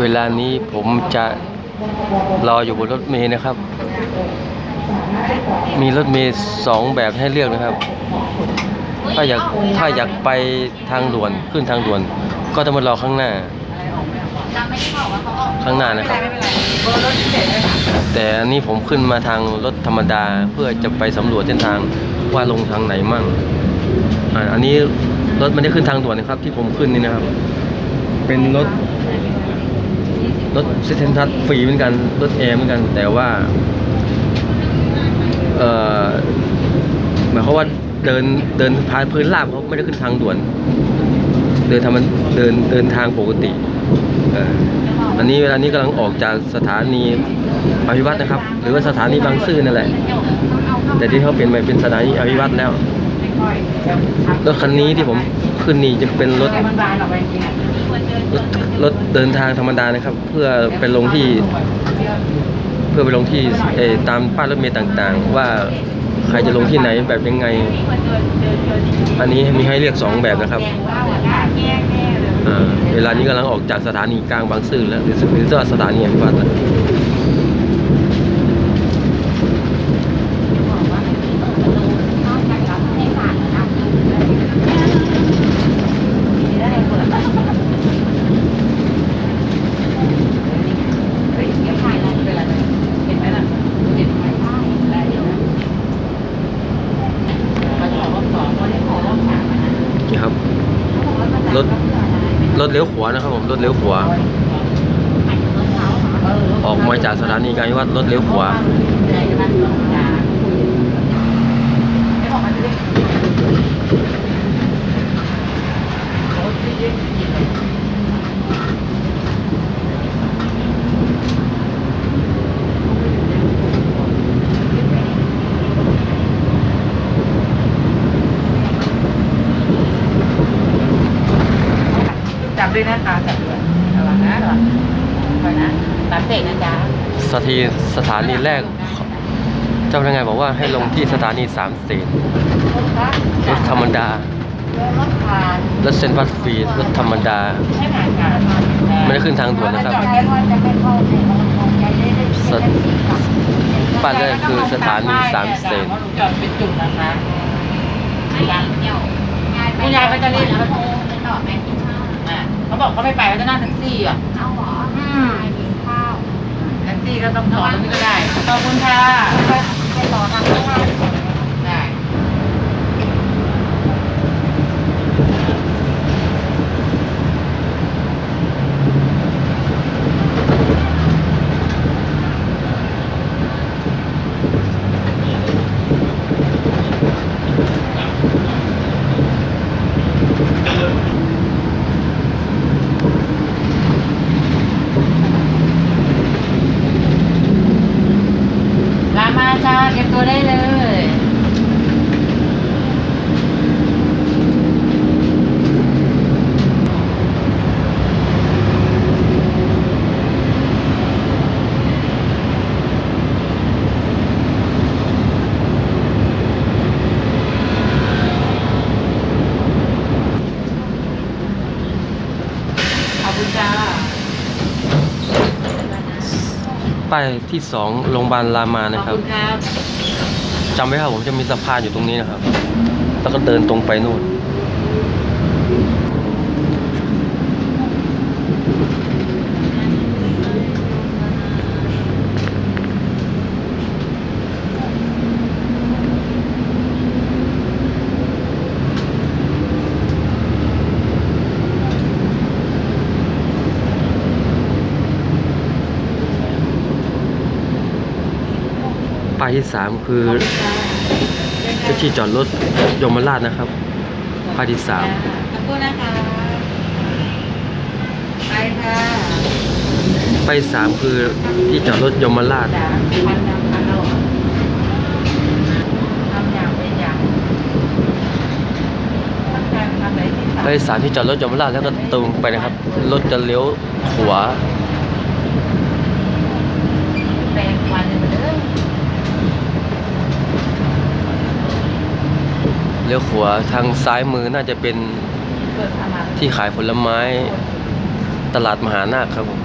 เวลานี้ผมจะรออยู่บนรถเมล์นะครับ มีรถเมล์สองแบบให้เลือกนะครับ ถ้าอยากถ้าอยากไปทางด่วนขึ้นทางด่วน ก็ต้องมารอข้างหน้า ข้างหน้านะครับ แต่อันนี้ผมขึ้นมาทางรถธรรมดาเพื่อจะไปสำรวจเส้นทางว่าลงทางไหนมั่งอันนี้รถไม่ได้ขึ้นทางด่วนนะครับ ที่ผมขึ้นนี่นะครับ เป็นรถรถเซนทัสฟรีเหมือนกัน รถแอร์เหมือนกัน แต่ว่า เอ่อ หมายความว่าเดินเดินผ่านพื้นราบเขาไม่ได้ขึ้นทางด่วน เดินทางมันเดินเดินทางปกติอันนี้เวลานี้กำลังออกจากสถานีอภิวัตนะครับ หรือว่าสถานีบางซื่อนั่นแหละ แต่ที่เขาเปลี่ยนใหม่เป็นสถานีอภิวัตแล้ว รถคันนี้ที่ผมขึ้นนี่จะเป็นรถรถรถเดินทางธรรมดานะครับ เพื่อไปลงที่ เพื่อไปลงที่เออตามป้ายรถเมล์ต่างๆ ว่าใครจะลงที่ไหนแบบยังไง อันนี้มีให้เรียกสองแบบนะครับอ่าเวลานี้กำลังออกจากสถานีกลางบางซื่อแล้วหรือหรือว่าสถานีอภิวัตแล้ว นี่ครับ รถรถ เลี้ยวขวานะครับผมรถเลี้ยวขวาออกมาจากสถานีการวิวัฒน์รถเลี้ยวขวา จับด้วยนะคะจับด้วยระวังนะระวังคอยนะสามเตะนะจ๊ะสถานีสถานีแรก เจ้าพนักงานบอกว่าให้ลงที่สถานีสามเสนรถธรรมดารถผ่านรถเซนบัสฟรีรถธรรมดาให้ผ่านค่ะไม่ได้ขึ้นทางด่วนนะครับสถบ้านแรกคือสถานีสามเสนจอดเป็นจุดนะคะคุณยายก็จะเรียกนะอะ เขาบอกเขาไม่ไปเขาจะนั่งแท็กซี่อะอืมแท็กซี่ก็ต้องจอดตรงนี้ก็ได้ ขอบคุณค่ะได้ ลามาจ้าเก็บตัวได้เลย ขอบคุณจ้า ป้ายที่สองโรงพยาบาลรามาขนะอบครับคุณครับจำไว้ครับผมจะมีสะพานอยู่ตรงนี้นะครับ แล้วก็เดินตรงไปนู่น ป้าย ที่สามคือที่จอดรถยมราชนะครับป้ายที่สามขอบคุณนะคะไปค่ะป้ายสามคือที่จอดรถยมราชจ้าพันนำพันเราทำอย่างเป็นอย่างทำการทำอะไรที่สามป้ายสามที่จอดรถยมราชแล้วก็ตรงไปนะครับ รถจะเลี้ยวขวา แปลงควันเลยมาเด้อ เลี้ยวขวาทางซ้ายมือน่าจะเป็นที่ขายผลไม้ตลาดมหานาคครับผม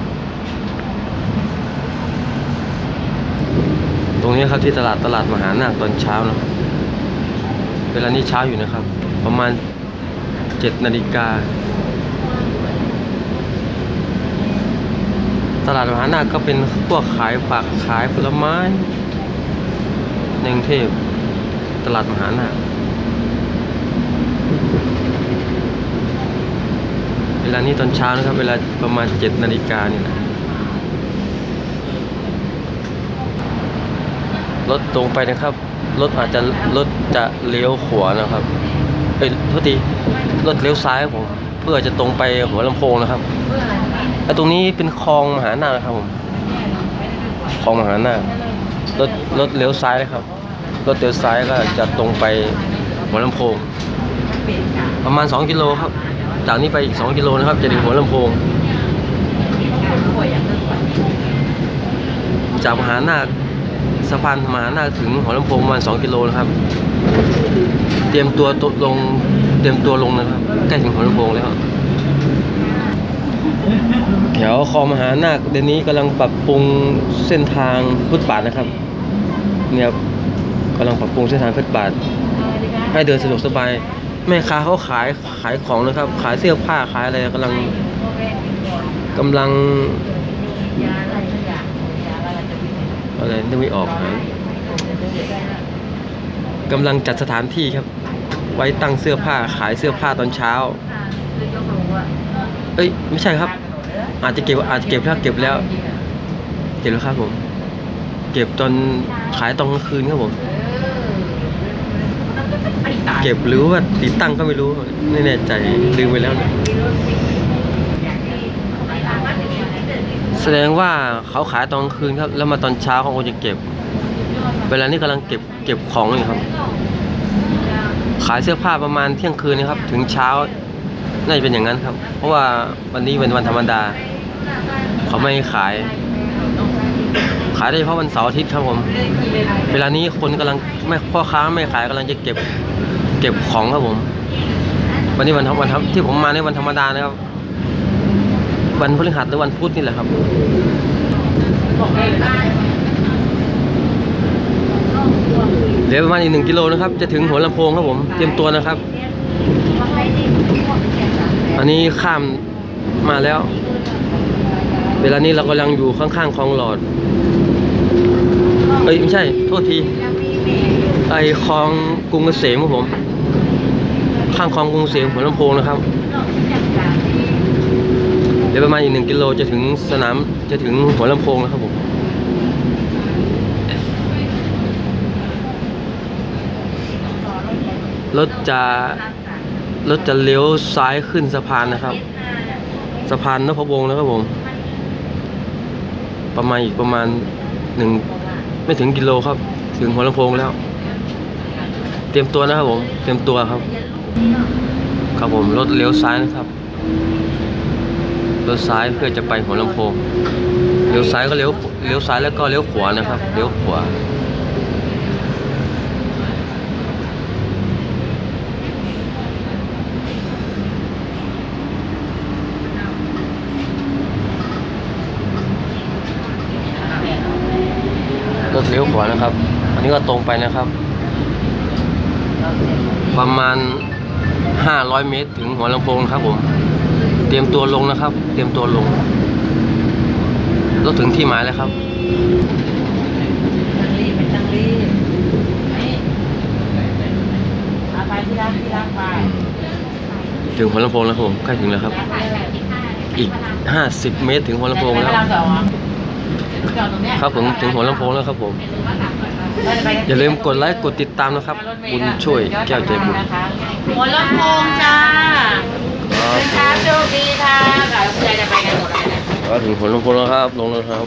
ตรงนี้ครับที่ตลาดตลาดมหานาคตอนเช้านะเวลานี้เช้าอยู่นะครับ ประมาณเจ็ดนาฬิกาตลาดมหานาคก็เป็นพวกขายผักขายผลไม้ในกรุงเทพตลาดมหานาค เวลานี้ตอนเช้านะครับ เวลาประมาณเจ็ดนาฬิกานี่นะรถตรงไปนะครับ รถอาจจะรถจะเลี้ยวขวานะครับ เอ้ยทษทีรถเลี้ยวซ้ายผมเพื่อจะตรงไปหัวลำโพงนะครับไอ้ตรงนี้เป็นคลองมหานาคนะครับผมคลองมหานาครถรถเลี้ยวซ้ายนะครับ รถเลี้ยวซ้ายก็จะตรงไปหัวลำโพง ประมาณ 2 กิโลครับ จากนี้ไปอีก 2 กิโลนะครับ จะถึงหัวลำโพง จากมหานาคสะพานมหานาคถึงหัวลำโพงประมาณ 2 กิโลนะครับ เตรียมตัวตกลงเตรียมตัวลงนะครับ ใกล้ถึงหัวลำโพงแล้วแถวคอมหานาคเดี๋ยวนี้กำลังปรับปรุงเส้นทางฟุตบาทนะครับ เนี่ยกำลังปรับปรุงเส้นทางฟุตบาท ให้เดินสะดวกสบาย แม่ค้าเขาขายขายของนะครับ ขายเสื้อผ้าขายอะไรกำลังกำลังอะไรนึกไม่ออกนะกำลังจัดสถานที่ครับ ไว้ตั้งเสื้อผ้าขายเสื้อผ้าตอนเช้า เอ้ย ไม่ใช่ครับ อาจจะเก็บอาจจะเก็บแล้วเก็บแล้ว เก็บแล้วครับผม เก็บตอนขายตอนกลางคืนครับผม เก็บหรือว่าติดตั้งก็ไม่รู้ไม่แน่ใจลืมไปแล้วนะแสดงว่าเขาขายตอนคืนครับ แล้วมาตอนเช้าเขาคงจะเก็บ เวลานี้กำลังเก็บเก็บของอยู่ครับ ขายเสื้อผ้าประมาณเที่ยงคืนนะครับ ถึงเช้าน่าจะเป็นอย่างนั้นครับ เพราะว่าวันนี้เป็นวันธรรมดา เขาไม่ขาย ขายได้เฉพาะวันเสาร์อาทิตย์ครับผม เวลานี้คนกำลังไม่พ่อค้าไม่ขายกำลังจะเก็บเก็บของครับผม วันนี้วันธรรมวันธรรมที่ผมมาในวันธรรมดานะครับ วันพฤหัสหรือวันพุธนี่แหละครับเดี๋ยวประมาณอีกหนึ่งกิโลนะครับ จะถึงหัวลำโพงครับผมเตรียมตัวนะครับ อันนี้ข้ามมาแล้ว เวลานี้เรากำลังอยู่ข้างๆคลองหลอด เอ้ยไม่ใช่ โทษที ไอคลองกรุงเกษมครับผม ข้างคลองกรุงเกษมหัวลำโพงนะครับ เดี๋ยวประมาณอีกหนึ่งกิโลจะถึงสนามจะถึงหัวลำโพงแล้วครับผมรถจะรถจะเลี้ยวซ้ายขึ้นสะพานนะครับ สะพานนพวงศ์นะครับผม ประมาณอีกประมาณ หนึ่งไม่ถึงกิโลครับ ถึงหัวลำโพงแล้ว เตรียมตัวนะครับผม เตรียมตัวครับ ครับผมรถเลี้ยวซ้ายนะครับรถซ้ายเพื่อจะไปหัวลำโพงเลี้ยวซ้ายก็เลี้ยวเลี้ยวซ้ายแล้วก็เลี้ยวขวานะครับ เลี้ยวขวา เลี้ยวขวานะครับ อันนี้ก็ตรงไปนะครับ ประมาณ 500 เมตรถึงหัวลำโพงครับผม เตรียมตัวลงนะครับ เตรียมตัวลงรถถึงที่หมายแล้วครับถึงหัวลำโพงแล้วครับผมใกล้ถึงแล้วครับ อีก 50 เมตรถึงหัวลำโพงแล้ว ไม่ต้องจอดเหรอจอดตรงเนี้ยครับผมถึงหัวลำโพงแล้วครับผม อย่าลืมกดไลค์กดติดตามนะครับ บุญช่วยแก้วใจบุญหัวลำโพงจ้าครับเดินทางโชคดีค่ะกับเพื่อนจะไปกันหมดเลยนะก็ถึงหัวลำโพงแล้วครับ ลงแล้วครับ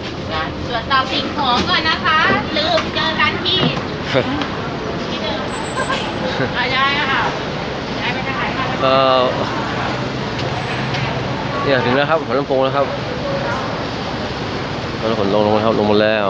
ตรวจสอบสิ่งของก่อนนะคะ ลืมเจอกันที่ที่เดิมเอาย้ายอะค่ะย้ายไปทางไหนคะก็เนี่ยถึงแล้วครับหัวลำโพงแล้วครับแล้วขนลงลงแล้วครับลงมาแล้ว